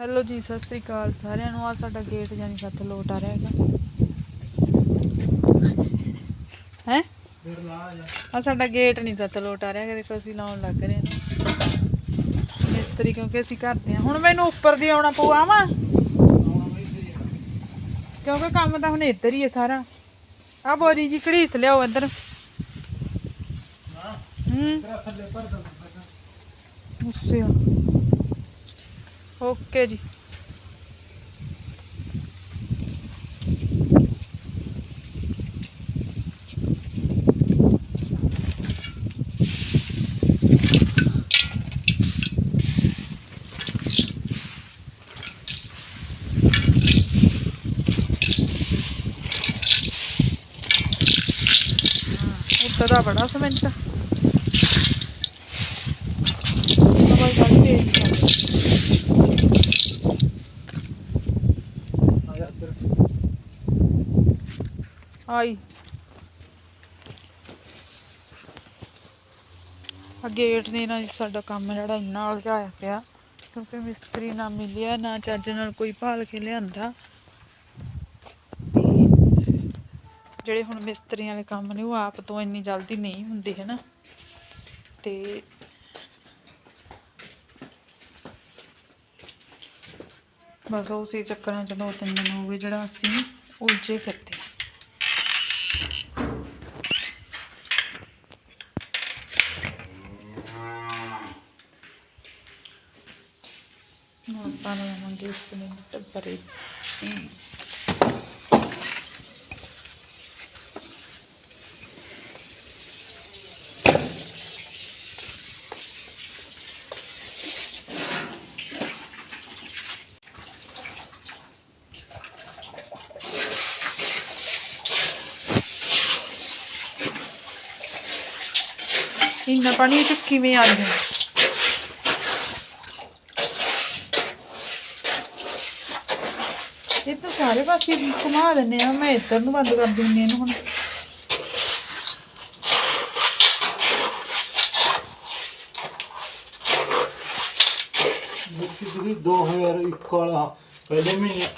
Hello ਜੀ ਸਤਿ ਸ੍ਰੀ ਅਕਾਲ ਸਾਰਿਆਂ ਨੂੰ। ਆ ਸਾਡਾ ਗੇਟ ਜਾਨੀ ਸੱਤ ਲੋਟ ਆ ਰਿਹਾ ਹੈਗਾ। ਹੈ? ਆ ਸਾਡਾ ਗੇਟ ਨਹੀਂ ਸੱਤ ਲੋਟ ਆ ਰਿਹਾ ਹੈਗਾ ਦੇਖੋ ਅਸੀਂ ਲਾਉਣ ਲੱਗ ਰਹੇ ਹਾਂ। ਮਿਸਤਰੀ ਕਿਉਂਕਿ ਅਸੀਂ ਕਰਦੇ ਹਾਂ। ਹੁਣ ਮੈਨੂੰ ਉੱਪਰ ਦੀ ਆਉਣਾ ਪਊ ਆਵਾਂ? ਕਿਉਂਕਿ ਕੰਮ ਤਾਂ ਹੁਣ ਇੱਧਰ ਹੀ ਹੈ ਸਾਰਾ। ਆ ਬੋਰੀ ਜੀ ਘੜੀਸ ਲਿਆਓ ਇੱਧਰ। ਹੂੰ। ਅੱਛਾ ਓਕੇ ਜੀ। ਉੱਤੇ ਦਾ ਬੜਾ ਸਮੈਂਟ ਹਵਾਈ ਗੱਲ ਤੇਜ਼ ਆਈ। ਆ ਗੇਟ ਨੇ ਨਾ ਸਾਡਾ ਕੰਮ ਜਿਹੜਾ ਇੰਨਾ ਉਲਝਾਇਆ ਪਿਆ, ਕਿਉਂਕਿ ਮਿਸਤਰੀ ਨਾ ਮਿਲਿਆ, ਨਾ ਚੱਜ ਨਾਲ ਕੋਈ ਭਾਲ ਕੇ ਲਿਆਂਦਾ। ਜਿਹੜੇ ਹੁਣ ਮਿਸਤਰੀਆਂ ਦੇ ਕੰਮ ਨੇ, ਉਹ ਆਪ ਤੋਂ ਇੰਨੀ ਜਲਦੀ ਨਹੀਂ ਹੁੰਦੇ ਹੈ ਨਾ ਤੇ ਬਸ ਉਸੇ ਚੱਕਰਾਂ ਚ ਦੋ ਤਿੰਨ ਦਿਨ ਹੋ ਗਏ ਜਿਹੜਾ ਅਸੀਂ ਉਲਝੇ ਫਿਰਦੇ। ਹੁਣ ਆਪਾਂ ਨੂੰ ਆਵਾਂਗੇ ਸਿਮੈਂਟ ਭਰੇ ਇੰਨਾ ਪਾਣੀ ਚ ਕਿਵੇਂ ਆ ਗਿਆ ਇਹ ਤਾਂ ਸਾਰੇ ਪਾਸੇ ਘੁਮਾ ਦਿੰਨੇ ਆ। ਮੈਂ ਇੱਧਰ ਨੂੰ ਬੰਦ ਕਰ ਦਿੰਨੀ ਇਹਨੂੰ ਹੁਣ। ਮੁੱਕੀ ਜਿਹੜੀ 2001 ਵਾਲਾ ਪਹਿਲੇ ਮਹੀਨੇ।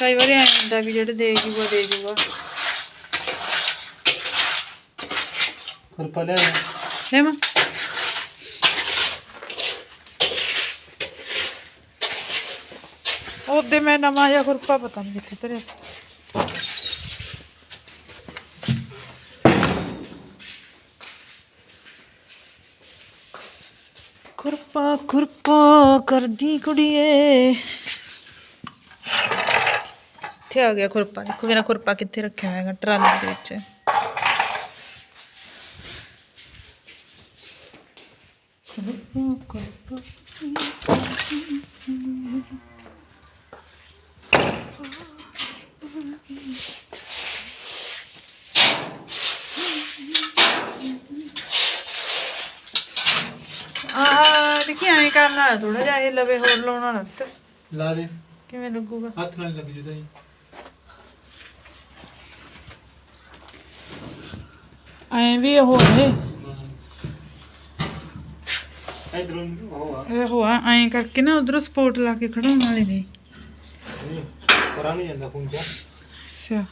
ਕਈ ਵਾਰੀ ਐਂ ਹੁੰਦਾ ਵੀ ਜਿਹੜੇ ਦੇ ਜੂਗਾ ਦੇ ਜੂਗਾ। ਫਿਰ ਪਹਿਲੇ ਲੈ ਮਾਂ ਉਹਦੇ ਮੈਂ ਨਵਾਂ ਜਿਹਾ ਖੁਰਪਾ ਪਤਾ ਨਹੀਂ ਕਿੱਥੇ ਧਰਿਆ ਖੁਰਪਾ ਖੁਰਪਾ ਕਰਦੀ ਕੁੜੀਏ। ਇੱਥੇ ਆ ਗਿਆ ਖੁਰਪਾ, ਦੇਖੋ ਮੇਰਾ ਖੁਰਪਾ ਕਿੱਥੇ ਰੱਖਿਆ ਹੋਇਆ ਟਰਾਲੀ ਦੇ ਵਿੱਚ। ਆ ਦੇਖੀ ਐਂ ਕਰਨ ਵਾਲਾ ਥੋੜਾ ਜਿਹਾ ਇਹ ਲਵੇ ਹੋਰ ਲਾਉਣ ਵਾਲਾ ਤੇ ਲਾ ਦੇ। ਕਿਵੇਂ ਲੱਗੂਗਾ? ਹੱਥ ਨਾਲ ਲੱਗ ਜੂਦਾ ਜੀ। ਐਂ ਵੀ ਉਹ ਹੈ ਇਧਰੋਂ ਉਹ ਆ। ਇਹ ਹੋਆ ਐਂ ਕਰਕੇ ਨਾ ਉਧਰੋਂ ਸਪੋਰਟ ਲਾ ਕੇ ਖੜਾਉਣ ਵਾਲੇ ਨੇ। ਪਰਾਂ ਨਹੀਂ ਜਾਂਦਾ ਖੂਨ ਚ ਅੱਛਾ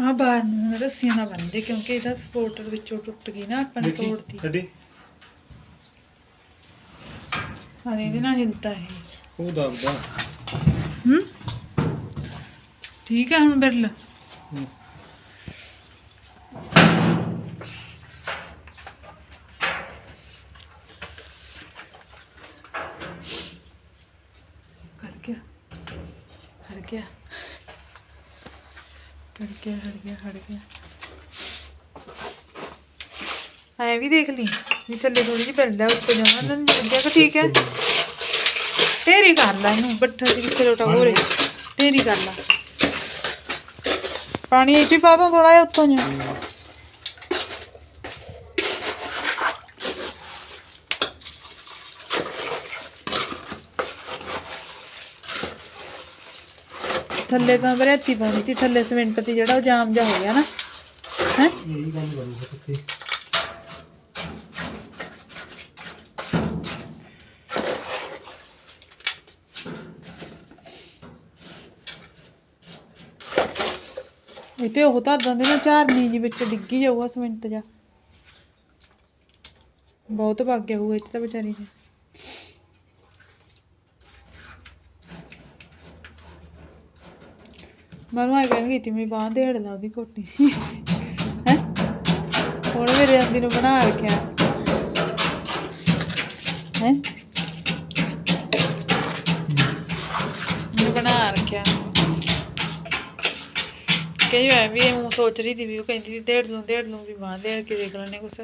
ਆ ਬਾਹਰ ਨੂੰ ਰੱਸੀਆਂ ਨਾਲ ਬੰਨਦੇ ਕਿਉਂਕਿ ਇਹਦਾ ਸਪੋਰਟਰ ਵਿੱਚੋਂ ਟੁੱਟ ਗਈ ਨਾ ਆਪਾਂ ਨੇ ਦੇਖੀ ਤੋੜਤੀ ਛੱਡੀ ਹਾਂ ਇਹਦੇ ਨਾਲ ਹਿਲਦਾ ਹੈ ਉਹ ਦਬਦਾ ਹੂੰ ਠੀਕ ਹੈ ਹੁਣ ਬਿਰਲ ਹੂੰ। ਖੜ ਗਿਆ ਖੜ ਗਿਆ। ਖੜ ਗਿਆ ਖੜ ਗਿਆ ਖੜ ਗਿਆ। ਐ ਵੀ ਦੇਖ ਲਈ, ਵੀ ਥੱਲੇ ਥੋੜੀ ਜਿਹੀ ਬਿਰਲ ਹੈ ਉੱਤੇ ਜਾਣਾ ਨਾ ਲੱਗਿਆ ਕਿ ਠੀਕ ਹੈ। ਤੇਰੀ ਕਰ ਲੈ ਇਹਨੂੰ, ਬੱਠਾ ਸੀ ਕਿੱਥੇ ਲੋਟਾ ਹੋਰੇ ਤੇਰੀ ਕਰ ਲੈ। ਪਾਣੀ ਇਹ 'ਚ ਹੀ ਪਾ ਦੋ ਥੋੜਾ ਜਿਹਾ ਉੱਤੋਂ ਜਿਹਾ। ਥੱਲੇ ਤਾਂ ਬਰੇਤੀ ਪਾਣੀ ਤੀ ਥੱਲੇ ਸਿਮੈਂਟ ਤੀ ਜਿਹੜਾ ਉਹ ਜਾਮ ਜਾ ਹੋ ਗਿਆ ਨਾ। ਹੈ? ਇਹੀ ਕੰਮ ਕਰੂਗਾ ਕਿੱਥੇ ਇਹ ਤੇ ਉਹ ਤਾਂ ਦਿੰਦੇ ਨਾ ਝਾਰਨੀ ਜੀ ਵਿੱਚ ਡਿੱਗੀ ਜਾਊਗਾ ਸਿਮੈਂਟ ਜਾ ਬਹੁਤ ਵਗ ਗਿਆ ਹੋਊਗਾ ਇੱਥੇ ਤਾਂ ਵਿਚਾਰੀ ਦੇ ਮਨੂੰ ਆ ਕਹਿੰਦੀ ਕੀਤੀ ਮੈਂ ਬਾਂਹ ਦੇੜ ਲਾ ਉਹਦੀ ਕੋਟੀ ਹੈ? ਹੁਣ ਮੇਰੇ ਆਂਦੀ ਨੂੰ ਬਣਾ ਰੱਖਿਆ। ਹੈ? ਬਣਾ ਰੱਖਿਆ। ਕਈ ਵਾਰ ਵੀ ਉਹ ਸੋਚ ਰਹੀ ਸੀ ਵੀ ਉਹ ਕਹਿੰਦੀ ਦੇੜ ਡੇਢ ਨੂੰ ਡੇਢ ਵੀ ਬਾਂਹ ਦੇੜ ਕੇ ਦੇਖ ਲੈਣੇ ਕੁਛ।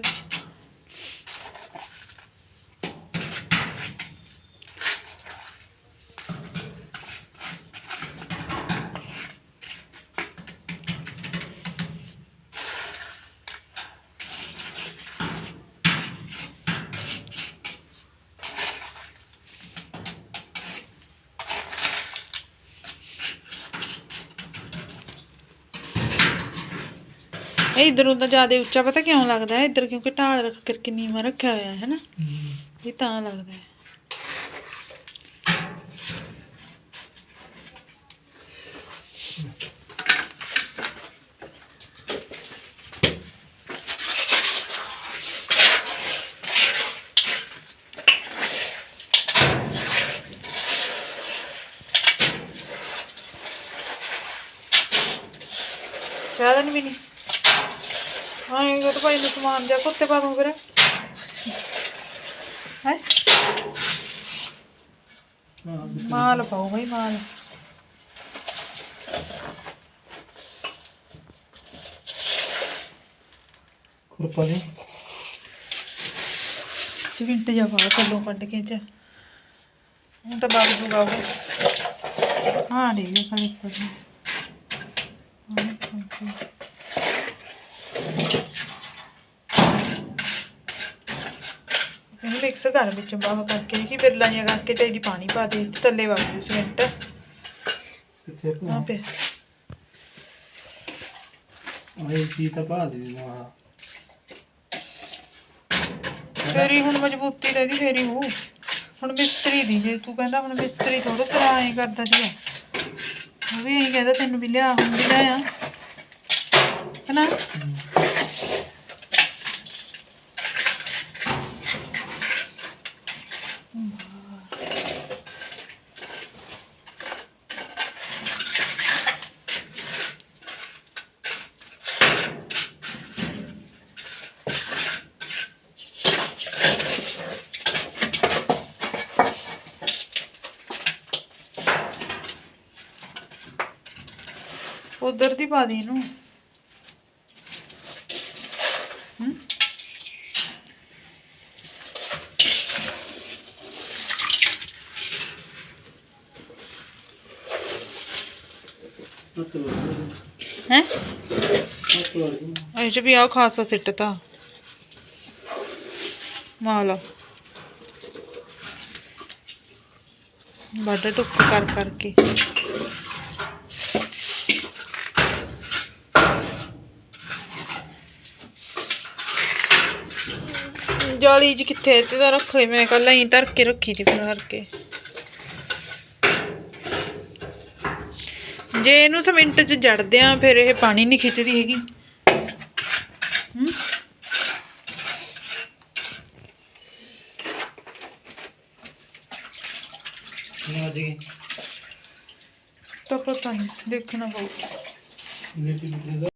ਇਹ ਇਧਰੋਂ ਤਾਂ ਜ਼ਿਆਦਾ ਉੱਚਾ ਪਤਾ ਕਿਉਂ ਲੱਗਦਾ ਹੈ? ਇੱਧਰ ਕਿਉਂਕਿ ਢਾਲ ਰੱਖ ਕਰਕੇ ਨੀਵਾਂ ਰੱਖਿਆ ਹੋਇਆ ਹੈ ਨਾ? ਇਹ ਤਾਂ ਲੱਗਦਾ ਹੈ। ਚਾਹਦਨ ਵੀ ਨਹੀਂ ਇਹ ਤਾਂ ਭਾਈ ਨੂੰ ਸਮਾਨ ਜਾ ਕੁੱਤੇ ਪਾ ਦੂੰ ਫਿਰ। ਹੈ? ਮਾਲ ਪਾਓ ਭਾਈ ਮਾਲ। ਖੁਰਪਾ ਦੇ ਸਿਵਿੰਟ ਜਾ ਪਾ ਕੱਲੋਂ ਕੱਢ ਕੇ ਚ। ਹੁਣ ਤਾਂ ਬਾਗ ਜੂਗਾ ਉਹ ਹਾਂ ਠੀਕ ਹੈ ਖਾਲੀ ਨੂੰ। ਹਾਂ, ਠੀਕ ਹੈ। ਇਹਨੂੰ ਮਿਕਸ ਕਰ ਵਿੱਚ ਬਾਹ ਕਰਕੇ ਕਿ ਬਿਰਲਾ ਜਿਹਾ ਕਰਕੇ ਤੇ ਇਹਦੀ ਪਾਣੀ ਪਾ ਦੇ ਥੱਲੇ ਵਗ ਜੂ ਸਿਮੈਂਟ। ਕਿੱਥੇ ਭਾ ਪੇ ਆਏ ਕੀ ਤਾਂ ਭਾ ਦੇ ਦੇਣਾ ਫੇਰੀ ਹੁਣ ਮਜ਼ਬੂਤੀ ਤਾਂ ਇਹਦੀ ਫੇਰੀ ਹੋ ਹੁਣ ਮਿਸਤਰੀ ਦੀ ਜੇ ਤੂੰ ਕਹਿੰਦਾ ਹੁਣ ਮਿਸਤਰੀ ਥੋੜਾ ਤਰ੍ਹਾਂ ਐਂ ਕਰਦਾ ਸੀਗਾ। ਉਹ ਵੀ ਐਂ ਕਹਿੰਦਾ ਤੈਨੂੰ ਵੀ ਲਿਆ ਹੁਣ ਵੀ ਲਿਆ ਹਨਾ? ਉਧਰ ਦੀ ਪਾ ਦੇ ਇਹਨੂੰ। ਹਮ? ਹੈਂ? ਹੱਥ ਇਹ ਚ ਵੀ ਆ ਖਾਸਾ ਸਿੱਟਤਾ। ਮਾਲਾ ਵੱਡ ਟੁੱਕ ਕਰ ਕਰਕੇ ਜਾਲੀ ਜੀ ਕਿੱਥੇ ਤੇ ਤਾਂ ਰੱਖੇ ਮੈਂ ਕੱਲ ਹੀ ਧਰ ਕੇ ਰੱਖੀ ਤੀ ਫਿਰ ਹਰ ਕੇ ਜੇ ਇਹਨੂੰ ਸਮਿੰਟ 'ਚ ਜੜਦੇ ਆ ਫਿਰ ਇਹ ਪਾਣੀ ਨਹੀਂ ਖਿੱਚਦੀ ਹੈਗੀ? ਨਾ ਜੀ। ਤਾਂ ਪਤਾ ਨਹੀਂ ਦੇਖਣਾ ਪਊ। ਨੀਤੀ ਬਿਜਲੀ ਦਾ